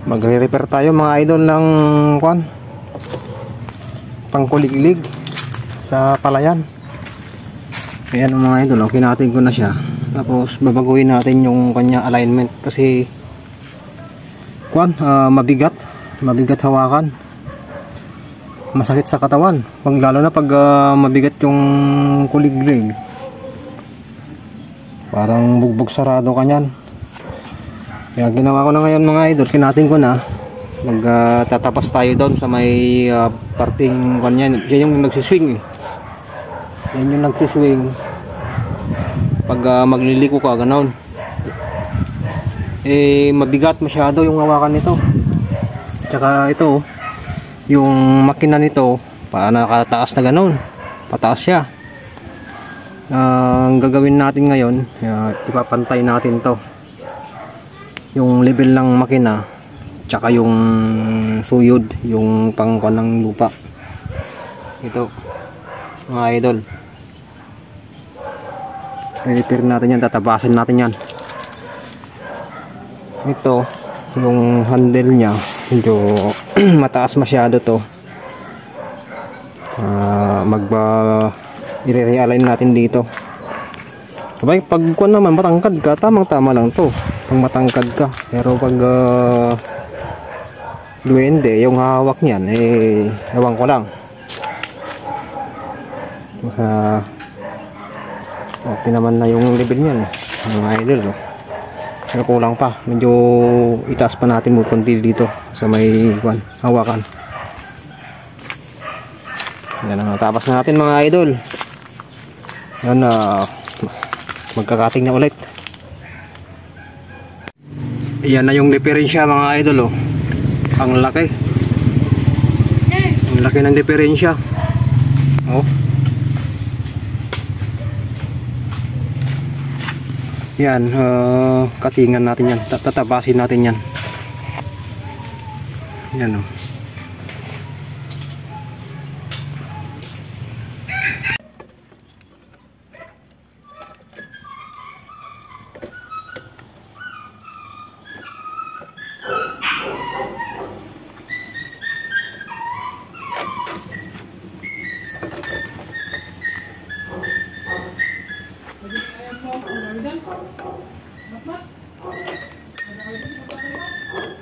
Magre-repair tayo mga idol ng kwan. Pangkuliglig sa palayan. Ayan mga idol, okay natin ko na siya. Tapos babaguhin natin yung kanya alignment kasi kwan, ah, mabigat. Mabigat hawakan. Masakit sa katawan. Pag lalo na pag ah, mabigat yung kuliglig. Parang bugbog sarado ka niyan. Kaya ginawa ko na ngayon mga idol, kinatin ko na. Magtatapas tayo doon sa may uh, parting kanyan. Yan yung nagsiswing eh. Yan yung nagsiswing. Pag uh, magliliko ka, ganoon. Eh, mabigat masyado yung hawakan nito. Tsaka ito, yung makina nito, pa nakataas na ganoon. Pataas siya. Ah, ang gagawin natin ngayon, uh, ipapantay natin to yung level ng makina tsaka yung suyod yung pangkon ng lupa. Ito mga idol. Repair natin yan tatabasan natin yan. Ito yung handle nya medyo mataas masyado to. Uh, magba i-realign natin dito. Sabay, pag kuwan naman matangkad ka, tamang tama lang to pag matangkad ka. Pero pag uh, duwende yung hawak niyan eh ewan ko lang. Uh, okay naman na yung level niyan eh. mga idol no? pero kulang pa. Medyo itaas pa natin mo konti dito sa may kwan, hawakan. Yan ang tapas natin mga idol. Yan uh, magkakating na ulit Yan na yung diferensya mga idol oh. Ang laki. Ang laki ng diferensya. Oh. Yan, uh, katingan natin yan. Tatabasin natin yan. Yan oh. Thank you.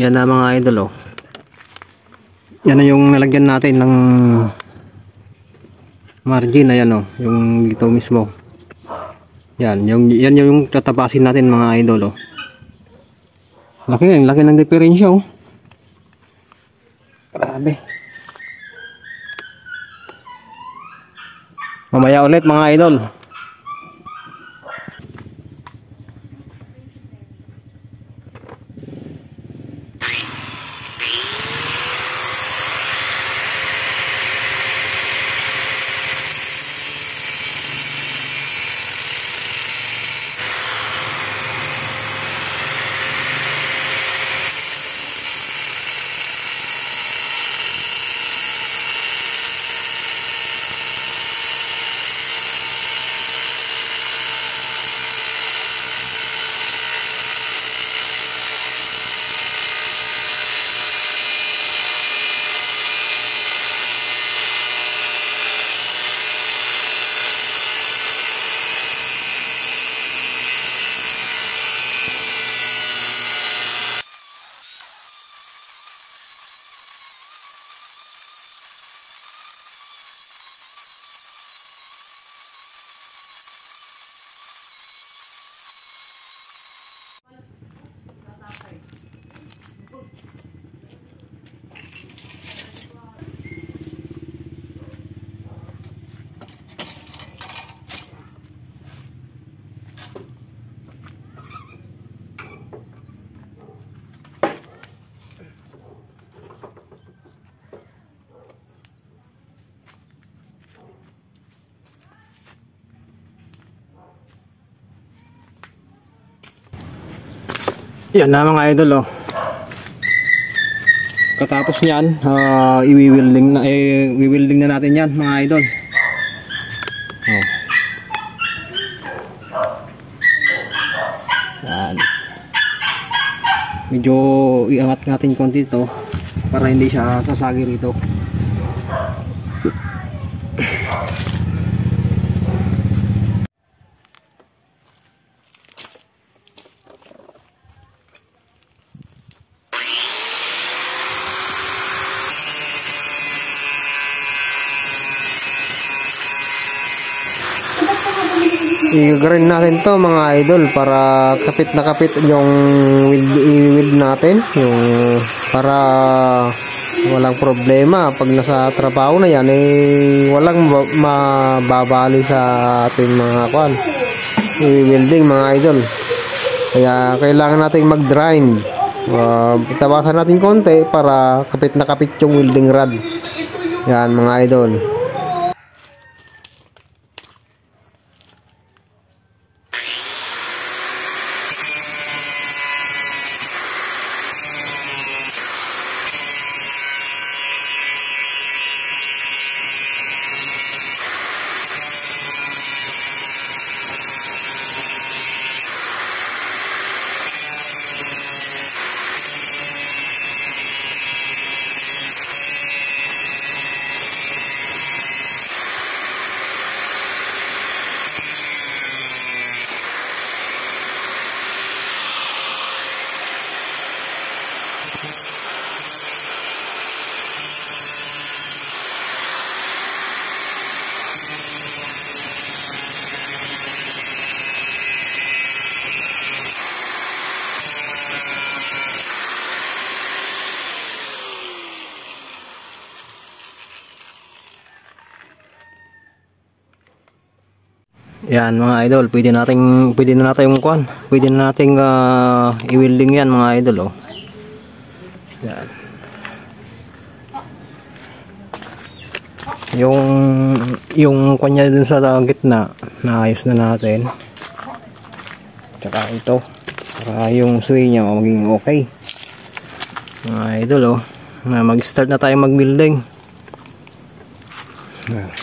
Yan na mga idol oh. Yan na yung nalagyan natin ng margin na yan oh, yung dito mismo. Yan, yung yan yung tatapasin natin mga idol oh. Laki, laki ng diferensya oh. Grabe. Mamaya ulit mga idol. Yan na mga idol oh. Katapos niyan, uh, i-welding na eh, i-welding na natin 'yan mga idol. Oh. Yan. Medyo iangat natin konti ito para hindi siya sasagi rito. I-grind natin to mga idol para kapit na kapit yung wild, i-wild natin. Yung para walang problema. Pag nasa trabaho na yan eh walang mababali sa ating mga kwan i-welding mga idol. Kaya kailangan natin mag-grind. Uh, tabasan natin konti para kapit na kapit yung welding rod. Yan mga idol Yan mga idol, pwede nating pwede na natin yung kuan. Pwede na nating uh, i-welding yan mga idol oh. Yan. Yung yung kanya dun sa gitna, naayos na natin. Tsaka ito. Para yung sway niya maging okay. Mga idol oh. Mag-start na tayo mag-building. Yan.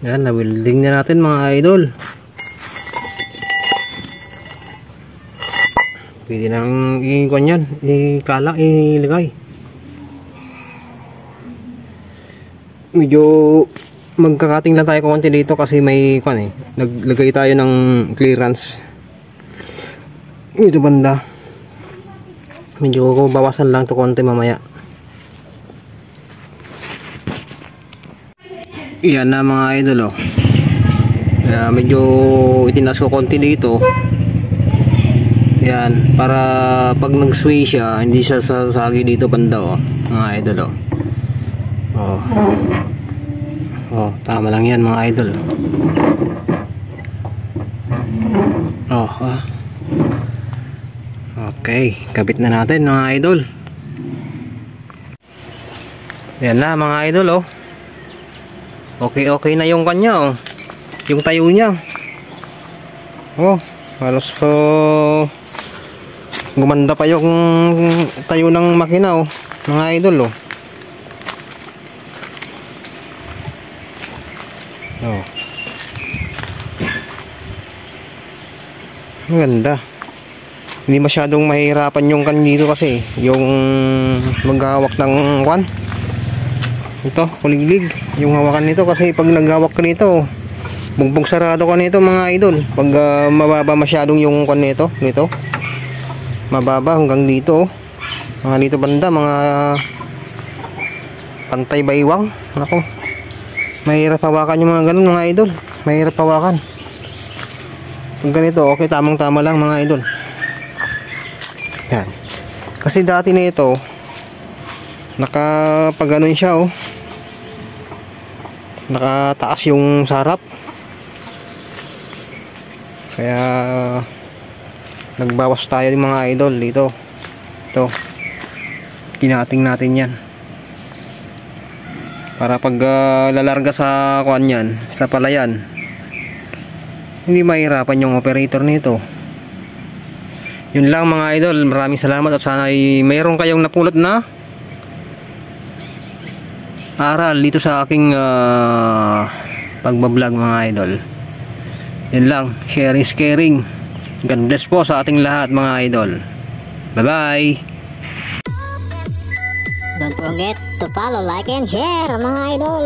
Yan, na-welding na natin mga idol. Pwede nang i-kuan yan, i-kala, ilagay. Medyo magkakating lang tayo konti dito kasi may kuan eh. Naglagay tayo ng clearance. Ito banda. Medyo bawasan lang to konti mamaya. Yan na mga idol oh. Uh, medyo itinaas ko konti dito. Yan, para pag nag-sway siya, hindi siya sasagi dito banda oh. Mga idol oh. Oh. Oh, tama lang yan mga idol. Oh, ah. Okay, kabit na natin mga idol. Yan na mga idol oh. Okay, okay na yung kanya, oh. Yung tayo niya. Oh, halos po gumanda pa yung tayo ng makina, oh. Mga idol, oh. Oh. Ang ganda. Hindi masyadong mahirapan yung kanito kasi yung maghahawak ng kwan. Ito, kuliglig. Yung hawakan nito kasi pag naghawak ka nito, bugbog sarado ka nito mga idol. Pag ah, mababa masyadong yung kwan nito, nito. Mababa hanggang dito. oh. Mga dito banda, mga pantay baywang. Nako. Mahirap hawakan yung mga ganun mga idol. Mahirap hawakan. Pag ganito, okay, tamang-tama lang mga idol. Yan. Kasi dati na ito, nakapaganon siya oh. Nakataas yung sarap. Kaya nagbawas tayo ng mga idol dito. Ito. Kinating natin yan. Para pag ah, lalarga sa kuan yan, sa palayan, hindi mahirapan yung operator nito. Yun lang mga idol, maraming salamat at sana ay mayroon kayong napulot na aral dito sa aking uh, pagbablog mga idol. Yun lang, sharing is caring. God bless po sa ating lahat mga idol. Bye bye! Don't forget to follow, like, and share mga idol.